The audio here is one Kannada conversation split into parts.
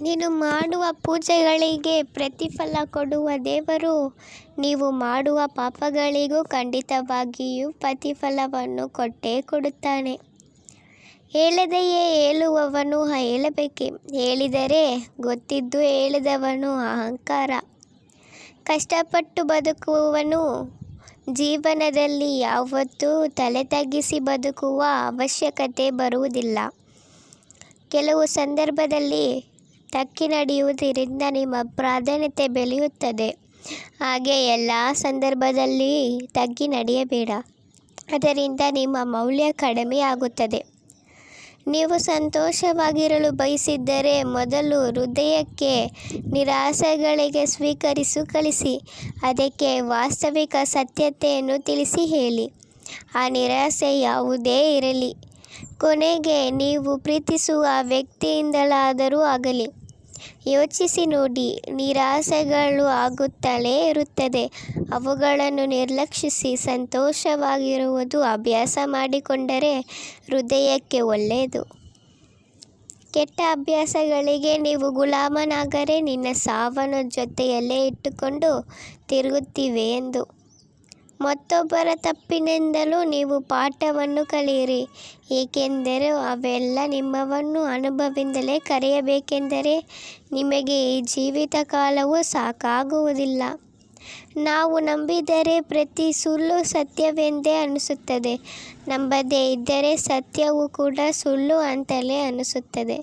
ನೀನು ಮಾಡುವ ಪೂಜೆಗಳಿಗೆ ಪ್ರತಿಫಲ ಕೊಡುವ ದೇವರು, ನೀವು ಮಾಡುವ ಪಾಪಗಳಿಗೂ ಖಂಡಿತವಾಗಿಯೂ ಪ್ರತಿಫಲವನ್ನು ಕೊಟ್ಟೇ ಕೊಡುತ್ತಾನೆ. ಹೇಳದೆಯೇ ಹೇಳುವವನು ಹೇಳಬೇಕೆ? ಹೇಳಿದರೆ ಗೊತ್ತಿದ್ದು ಹೇಳಿದವನು ಅಹಂಕಾರ. ಕಷ್ಟಪಟ್ಟು ಬದುಕುವವನು ಜೀವನದಲ್ಲಿ ಯಾವತ್ತೂ ತಲೆ ತಗ್ಗಿಸಿ ಬದುಕುವ ಅವಶ್ಯಕತೆ ಬರುವುದಿಲ್ಲ. ಕೆಲವು ಸಂದರ್ಭದಲ್ಲಿ ತಕ್ಕಿ ನಡೆಯುವುದರಿಂದ ನಿಮ್ಮ ಪ್ರಾಧಾನ್ಯತೆ ಬೆಳೆಯುತ್ತದೆ. ಹಾಗೆ ಎಲ್ಲ ಸಂದರ್ಭದಲ್ಲಿ ತಗ್ಗಿ ನಡೆಯಬೇಡ. ಅದರಿಂದ ನಿಮ್ಮ ಮೌಲ್ಯ ಕಡಿಮೆಯಾಗುತ್ತದೆ. ನೀವು ಸಂತೋಷವಾಗಿರಲು ಬಯಸಿದ್ದರೆ ಮೊದಲು ಹೃದಯಕ್ಕೆ ನಿರಾಸೆಗಳಿಗೆ ಸ್ವೀಕರಿಸು, ಕಳಿಸಿ. ಅದಕ್ಕೆ ವಾಸ್ತವಿಕ ಸತ್ಯತೆಯನ್ನು ತಿಳಿಸಿ ಹೇಳಿ. ಆ ನಿರಾಸೆ ಯಾವುದೇ ಇರಲಿ. ಕೊನೆಗೆ ನೀವು ಪ್ರೀತಿಸುವ ವ್ಯಕ್ತಿಯಿಂದಲಾದರೂ ಆಗಲಿ. ಯೋಚಿಸಿ ನೋಡಿ, ನಿರಾಸೆಗಳು ಆಗುತ್ತಲೇ ಇರುತ್ತದೆ. ಅವುಗಳನ್ನು ನಿರ್ಲಕ್ಷಿಸಿ ಸಂತೋಷವಾಗಿರುವುದು ಅಭ್ಯಾಸ ಮಾಡಿಕೊಂಡರೆ ಹೃದಯಕ್ಕೆ ಒಳ್ಳೆಯದು. ಕೆಟ್ಟ ಅಭ್ಯಾಸಗಳಿಗೆ ನೀವು ಗುಲಾಮನಾಗರೆ ನಿನ್ನ ಸಾವನ್ನು ಜೊತೆಯಲ್ಲೇ ಇಟ್ಟುಕೊಂಡು ತಿರುಗುತ್ತಿವೆ ಎಂದು. ಮತ್ತೊಬ್ಬರ ತಪ್ಪಿನಿಂದಲೂ ನೀವು ಪಾಠವನ್ನು ಕಲಿಯಿರಿ. ಏಕೆಂದರೆ ಅವೆಲ್ಲ ನಿಮ್ಮವನ್ನು ಅನುಭವದಿಂದಲೇ ಕರೆಯಬೇಕೆಂದರೆ ನಿಮಗೆ ಈ ಜೀವಿತ ಕಾಲವು ಸಾಕಾಗುವುದಿಲ್ಲ. ನಾವು ನಂಬಿದರೆ ಪ್ರತಿ ಸುಳ್ಳು ಸತ್ಯವೆಂದೇ ಅನಿಸುತ್ತದೆ. ನಂಬದೇ ಇದ್ದರೆ ಸತ್ಯವು ಕೂಡ ಸುಳ್ಳು ಅಂತಲೇ ಅನಿಸುತ್ತದೆ.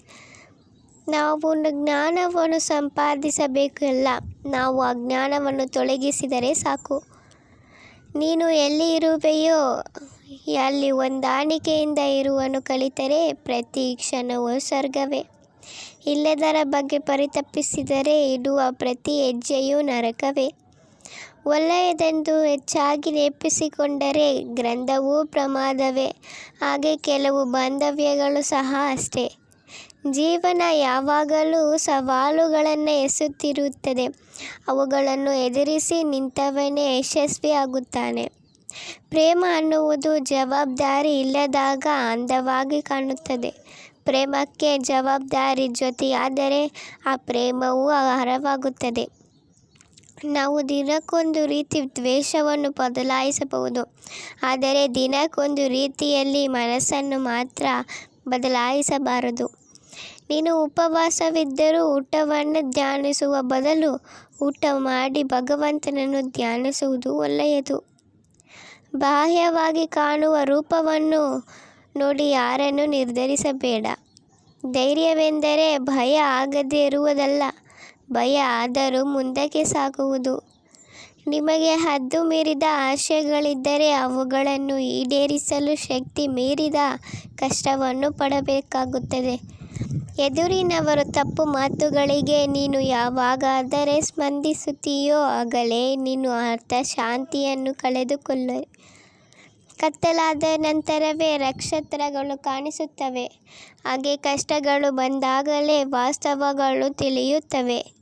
ನಾವು ಜ್ಞಾನವನ್ನು ಸಂಪಾದಿಸಬೇಕಲ್ಲ. ನಾವು ಅಜ್ಞಾನವನ್ನು ತೊಲಗಿಸಿದರೆ ಸಾಕು. ನೀನು ಎಲ್ಲಿ ಇರುವೆಯೋ, ಅಲ್ಲಿ ಹೊಂದಾಣಿಕೆಯಿಂದ ಇರುವನು ಕಲಿತರೆ ಪ್ರತಿ ಕ್ಷಣವೂ ಸ್ವರ್ಗವೇ. ಇಲ್ಲದರ ಬಗ್ಗೆ ಪರಿತಪಿಸಿದರೆ ಇಡುವ ಪ್ರತಿ ಹೆಜ್ಜೆಯೂ ನರಕವೇ. ಒಳ್ಳೆಯದೆಂದು ಹೆಚ್ಚಾಗಿ ನೆನಪಿಸಿಕೊಂಡರೆ ಗ್ರಂಥವೂ ಪ್ರಮಾದವೇ. ಹಾಗೆ ಕೆಲವು ಬಾಂಧವ್ಯಗಳು ಸಹ ಅಷ್ಟೇ. ಜೀವನ ಯಾವಾಗಲೂ ಸವಾಲುಗಳನ್ನು ಎಸೆಯುತ್ತಿರುತ್ತದೆ. ಅವುಗಳನ್ನು ಎದುರಿಸಿ ನಿಂತವನೇ ಯಶಸ್ವಿಯಾಗುತ್ತಾನೆ. ಪ್ರೇಮ ಅನ್ನುವುದು ಜವಾಬ್ದಾರಿ ಇಲ್ಲದಾಗ ಅಂದವಾಗಿ ಕಾಣುತ್ತದೆ. ಪ್ರೇಮಕ್ಕೆ ಜವಾಬ್ದಾರಿ ಜೊತೆಯಾದರೆ ಆ ಪ್ರೇಮವು ಹರವಾಗುತ್ತದೆ ನಾವು ದಿನಕ್ಕೊಂದು ರೀತಿ ದ್ವೇಷವನ್ನು ಬದಲಾಯಿಸಬಹುದು. ಆದರೆ ದಿನಕ್ಕೊಂದು ರೀತಿಯಲ್ಲಿ ಮನಸ್ಸನ್ನು ಮಾತ್ರ ಬದಲಾಯಿಸಬಾರದು. ನೀನು ಉಪವಾಸವಿದ್ದರೂ ಊಟವನ್ನು ಧ್ಯಾನಿಸುವ ಬದಲು ಊಟ ಮಾಡಿ ಭಗವಂತನನ್ನು ಧ್ಯಾನಿಸುವುದು ಒಳ್ಳೆಯದು. ಬಾಹ್ಯವಾಗಿ ಕಾಣುವ ರೂಪವನ್ನು ನೋಡಿ ಯಾರನ್ನು ನಿರ್ಧರಿಸಬೇಡ. ಧೈರ್ಯವೆಂದರೆ ಭಯ ಆಗದೇ ಇರುವುದಲ್ಲ. ಭಯ ಆದರೂ ಮುಂದಕ್ಕೆ ಸಾಗುವುದು. ನಿಮಗೆ ಹದ್ದು ಮೀರಿದ ಆಶೆಗಳಿದ್ದರೆ ಅವುಗಳನ್ನು ಈಡೇರಿಸಲು ಶಕ್ತಿ ಮೀರಿದ ಕಷ್ಟವನ್ನು ಪಡಬೇಕಾಗುತ್ತದೆ. ಎದುರಿನವರು ತಪ್ಪು ಮಾತುಗಳಿಗೆ ನೀನು ಯಾವಾಗಾದರೆ ಸ್ಪಂದಿಸುತ್ತೀಯೋ ಆಗಲೇ ನೀನು ಅರ್ಥ ಶಾಂತಿಯನ್ನು ಕಳೆದುಕೊಳ್ಳ. ಕತ್ತಲಾದ ನಂತರವೇ ನಕ್ಷತ್ರಗಳು ಕಾಣಿಸುತ್ತವೆ. ಹಾಗೆ ಕಷ್ಟಗಳು ಬಂದಾಗಲೇ ವಾಸ್ತವಗಳು ತಿಳಿಯುತ್ತವೆ.